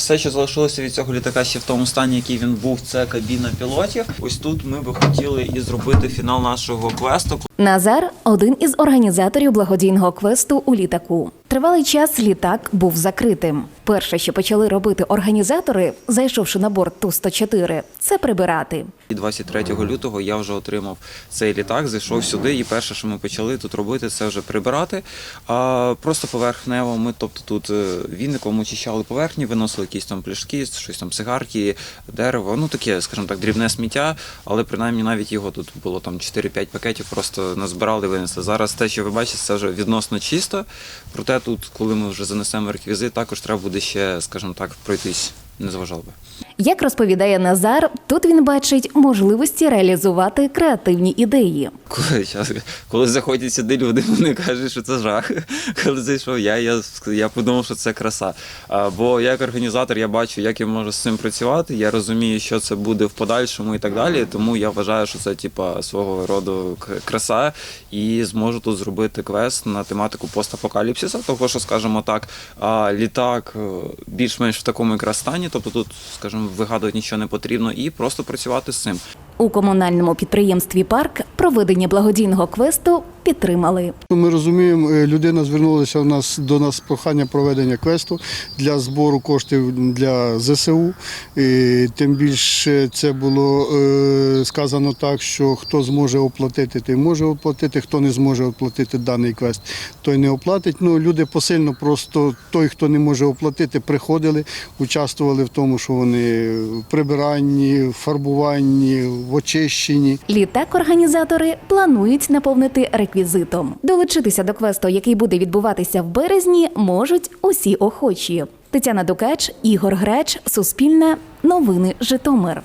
Все, що залишилося від цього літака ще в тому стані, який він був, це кабіна пілотів. Ось тут ми би хотіли і зробити фінал нашого квесту. Назар один із організаторів благодійного квесту у літаку. Тривалий час літак був закритим. Перше, що почали робити організатори, зайшовши на борт ту 104 це прибирати. 23 лютого я вже отримав цей літак, зайшов сюди, і перше, що ми почали тут робити, це вже прибирати. А просто поверхнево ми, тобто тут е, віником очищали поверхні, виносили якісь там пляшки, щось там цигарки, дерево, ну таке, скажімо так, дрібне сміття, але принаймні навіть його тут було там 4-5 пакетів, просто назбирали, винесли. Зараз те, що ви бачите, це вже відносно чисто. Проте тут, коли ми вже занесемо реквізит, також треба буде ще, скажімо так, пройтись. Не зважав би. Як розповідає Назар, тут він бачить можливості реалізувати креативні ідеї. Коли, коли заходять сюди люди, вони кажуть, що це жах. Коли зайшов я, я, я подумав, що це краса. Бо як організатор я бачу, як я можу з цим працювати. Я розумію, що це буде в подальшому і так далі. Тому я вважаю, що це типа свого роду краса, і зможу тут зробити квест на тематику постапокаліпсиса. Того, що скажімо так, а, літак е, більш-менш в такому якраз стані, тобто тут, скажімо, вигадувати нічого не потрібно, і просто працювати з цим. У комунальному підприємстві Парк проведення благодійного квесту підтримали. Ми розуміємо, е, людина звернулася у нас до нас з прохання проведення квесту для збору коштів для ЗСУ. І тим більше це було е, сказано так, що хто зможе оплатити, той може оплатити. Хто не зможе оплатити даний квест, той не оплатить. Ну люди посильно просто той, хто не може оплатити, приходили, участвували в тому, що вони в прибиранні, в фарбуванні, в очищенні. Літак організатори планують наповнити реквізитом. Долучитися до квесту, який буде відбуватися в березні, можуть усі охочі. Тетяна Дукач, Ігор Греч, Суспільне, Новини Житомир.